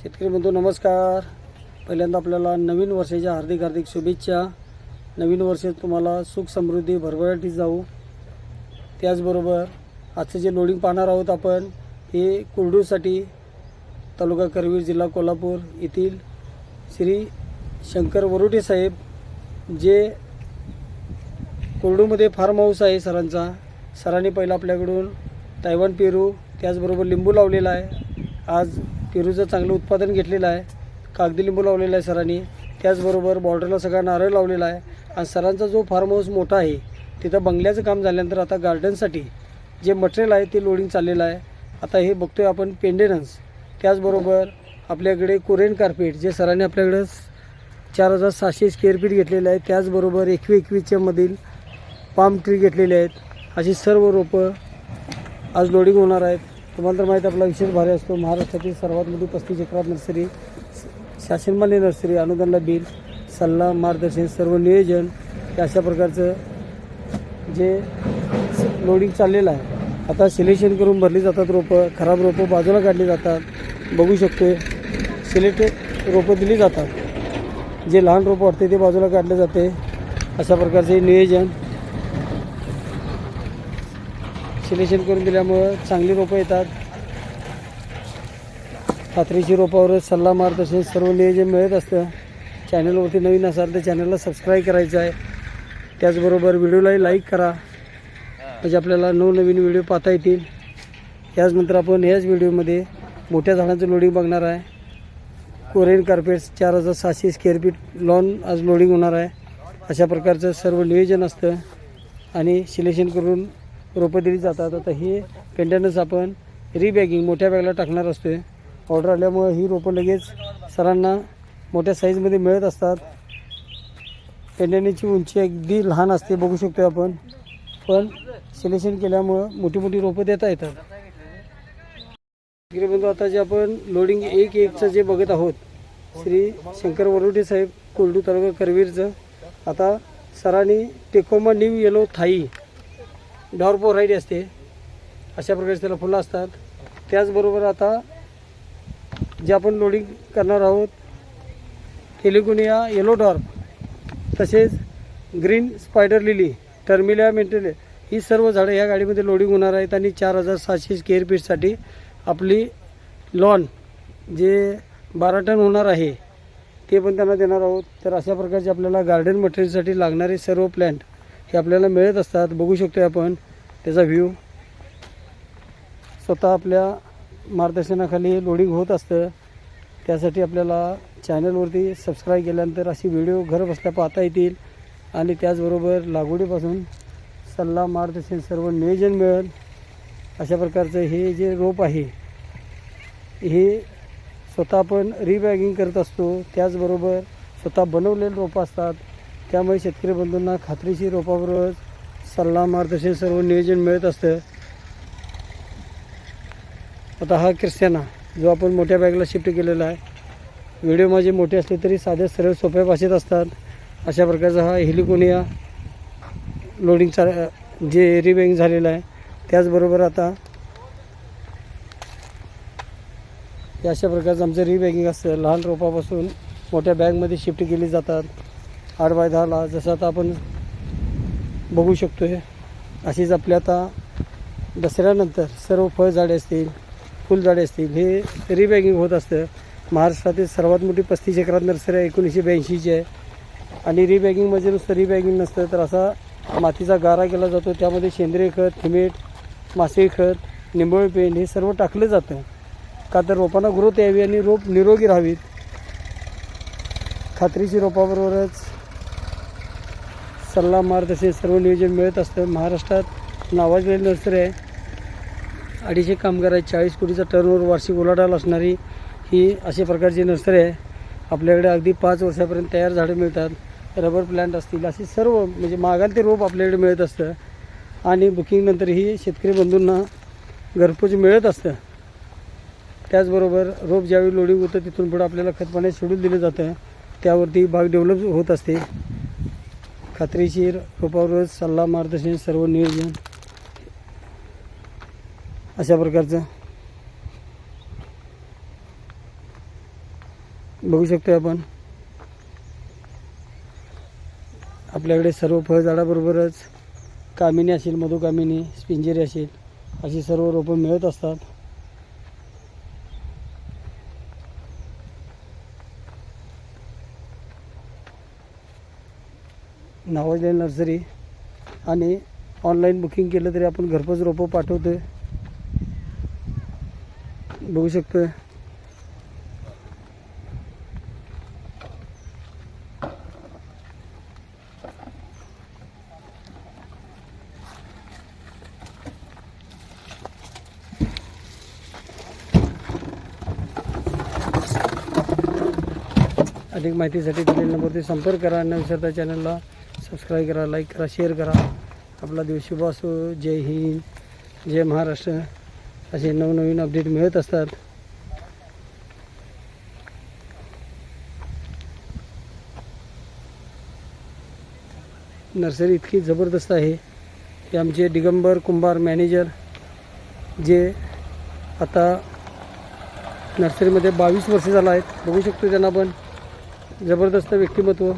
शेतकरी बंधू नमस्कार. पहिल्यांदा आपल्याला नवीन वर्षाच्या हार्दिक हार्दिक शुभेच्छा. नवीन वर्ष तुम्हाला सुख समृद्धी भरभराटी जाऊ. त्याचबरोबर आजचं जे लोडिंग पाहणार आहोत आपण हे कुरडूसाठी तालुका करवीर जिल्हा कोल्हापूर येथील श्री शंकर वरुटे साहेब जे कोरडूमध्ये फार्म हाऊस आहे सरांचा. सरांनी पहिला आपल्याकडून तायवान पेरू त्याचबरोबर लिंबू लावलेला आहे. आज पेरूचं चांगलं उत्पादन घेतलेलं आहे. कागदी लिंबू लावलेला आहे सरांनी. त्याचबरोबर बॉर्डरला सगळा नारळ लावलेला आहे. आणि सरांचा जो फार्म हाऊस मोठा आहे तिथं बंगल्याचं काम झाल्यानंतर आता गार्डनसाठी जे मटेरियल आहे ते लोडिंग चाललेलं आहे. आता हे बघतोय आपण पेंडेनन्स त्याचबरोबर आपल्याकडे कोरियन कार्पेट जे सरांनी आपल्याकडं चार हजार सहाशे स्क्वेअर फीट घेतलेले आहे. त्याचबरोबर एकवी एकवीसच्यामधील पाम ट्री घेतलेले आहेत. अशी सर्व रोपं आज लोडिंग होणार आहेत. तुम्हाला तर माहीत आपला विशेष भारी असतो. महाराष्ट्रातील सर्वात मोठी पस्तीस एकरात नर्सरी शासनमान्य नर्सरी अनुदानला बिल सल्ला मार्गदर्शन सर्व नियोजन हे अशा प्रकारचं जे लोडिंग चाललेलं आहे. आता सिलेक्शन करून भरली जातात रोपं खराब रोपं बाजूला काढली जातात. बघू शकतो सिलेक्टेड रोपं दिली जातात. जे लहान रोपं वाटते ते बाजूला काढले जाते. अशा प्रकारचे नियोजन सिलेक्शन करून दिल्यामुळं चांगली रोपं येतात. खात्रीची रोपावरच सल्ला मार्गदर्शन सर्व नियोजन मिळत असतं. चॅनलवरती नवीन असाल तर चॅनलला सबस्क्राईब करायचं आहे. त्याचबरोबर व्हिडिओलाही लाईक करा. म्हणजे आपल्याला नवनवीन व्हिडिओ पाहता येतील. याचनंतर आपण याच व्हिडिओमध्ये मोठ्या झाडांचं लोडिंग बघणार आहे. कोरियन कार्पेट्स चार हजार सहाशे स्क्वेअर फीट लॉन आज लोडिंग होणार आहे. अशा प्रकारचं सर्व नियोजन असतं. आणि सिलेक्शन करून रोपं दिली जातात. आता हे पेंडनच आपण रिबॅगिंग मोठ्या बॅगला टाकणार असतो ऑर्डर आल्यामुळं ही रोपं लगेच सरांना मोठ्या साईजमध्ये मिळत असतात. कंटेनरची उंची अगदी लहान असते बघू शकतो आपण. पण सिलेक्शन केल्यामुळं मोठी मोठी रोपं देता येतात. बंधू आता जे आपण लोडिंग एक एकचं जे बघत आहोत श्री शंकर वरुडे साहेब कोल्डू तालुका करवीरचं. आता सरांनी tecoma new yellow Thai dwarf variety असते. अशा प्रकारचे त्याला फुलं असतात. त्याचबरोबर आता जे आपण लोडिंग करणार आहोत केलिगुनिया येलो डॉर्प तसेच green spider lily terminalia mantaly ही सर्व झाडं ह्या गाडीमध्ये लोडिंग होणार आहेत आणि चार हजार सातशे स्क्वेअर फीटसाठी आपली लॉन जे बारा टन होणार आहे ते पण त्यांना देणार आहोत. तर अशा प्रकारचे आपल्याला गार्डन मटेरियलसाठी लागणारे सर्व प्लॅन्ट हे आपल्याला मिळत असतात. बघू शकतो आपण त्याचा व्ह्यू स्वतः आपल्या मार्गदर्शनाखाली लोडिंग होत असतं. त्यासाठी आपल्याला चॅनलवरती सबस्क्राईब केल्यानंतर अशी व्हिडिओ घर बसल्या पाहता येतील. आणि त्याचबरोबर लागवडीपासून सल्ला मार्गदर्शन सर्व नियोजन मिळेल. अशा प्रकारचं हे जे रोप आहे हे स्वतः आपण रिबॅगिंग करत असतो. त्याचबरोबर स्वतः बनवलेले रोपं असतात. त्यामुळे शेतकरी बंधूंना खात्रीशीर रोपाबरोबर सल्ला मार्गदर्शन सर्व नियोजन मिळत असतं. आता हा क्रिस्टियाना जो आपण मोठ्या बॅगला शिफ्ट केलेला आहे. व्हिडिओ माझे मोठे असले तरी साध्या सरळ सोप्या भाषेत असतात. अशा प्रकारचा हा हेलिकोनिया लोडिंगचा जे रिबॅगिंग झालेला आहे त्याचबरोबर आता अशा प्रकारचं आमचं रिबॅगिंग असतं. लहान रोपापासून मोठ्या बॅगमध्ये शिफ्ट केली जातात. आठ बाय दहाला जसं आता आपण बघू शकतो आहे अशीच आपल्या आता दसऱ्यानंतर सर्व फळझाडे असतील फुलझाडे असतील हे रिबॅगिंग होत असतं. महाराष्ट्रातील सर्वात मोठी पस्तीस एकरात नर्सरी आहे एकोणीसशे ब्याऐंशीची आहे. आणि रिबॅगिंगमध्ये म्हणजे नुसतं रिबॅगिंग नसतं तर असा मातीचा गारा केला जातो. त्यामध्ये सेंद्रिय खत थिमेट मासे खत निंबोळी पेंड हे सर्व टाकलं जातं. का तर रोपांना ग्रोथ यावी आणि रोप निरोगी राहावीत. खात्रीची रोपाबरोबरच सल्ला मार्गदर्शन सर्व नियोजन मिळत असतं. महाराष्ट्रात नावाजलेली नर्सरी आहे. अडीचशे कामगार आहेत. चाळीस कोटीचा टर्नओव्हर वार्षिक उलाढाल असणारी ही अशा प्रकारची नर्सरी आहे. आपल्याकडे अगदी पाच वर्षापर्यंत तयार झाडं मिळतात. रबर प्लांट असतील असे सर्व म्हणजे मागाल ते रोप आपल्याकडे मिळत असतं. आणि बुकिंगनंतर ही शेतकरी बंधूंना घरपोच मिळत असतं. त्याचबरोबर रोप ज्यावेळी लोडिंग होतं तिथून पुढं आपल्याला खतपाणी शेड्यूल दिलं जातं. त्यावरती भाग डेव्हलप होत असते. खात्रीशीर रोपावर सल्ला मार्गदर्शन सर्व नियोजन अशा प्रकारचं. बघू शकतो आपण. आपल्याकडे सर्व फळझाडाबरोबरच कामिनी असेल मधुकामिनी स्पिंजेरी असेल अशी सर्व रोपं मिळत असतात. नावाजलेली नर्सरी आणि ऑनलाईन बुकिंग केलं तरी आपण घरपोच रोपं पाठवतोय. बघू शकतोय. अधिक माहितीसाठी दिलेल्या नंबरवरती संपर्क करा. न विसरता चॅनलला सबस्क्राईब करा लाईक करा शेअर करा. आपला दिवस शुभ असो. जय हिंद जय महाराष्ट्र. असे नवनवीन अपडेट मिळत असतात. नर्सरी इतकी जबरदस्त आहे. की आमचे दिगंबर कुंभार मॅनेजर जे आता नर्सरीमध्ये बावीस वर्ष झाला आहेत. बघू शकतो त्यांना पण. जबरदस्त व्यक्तिमत्व.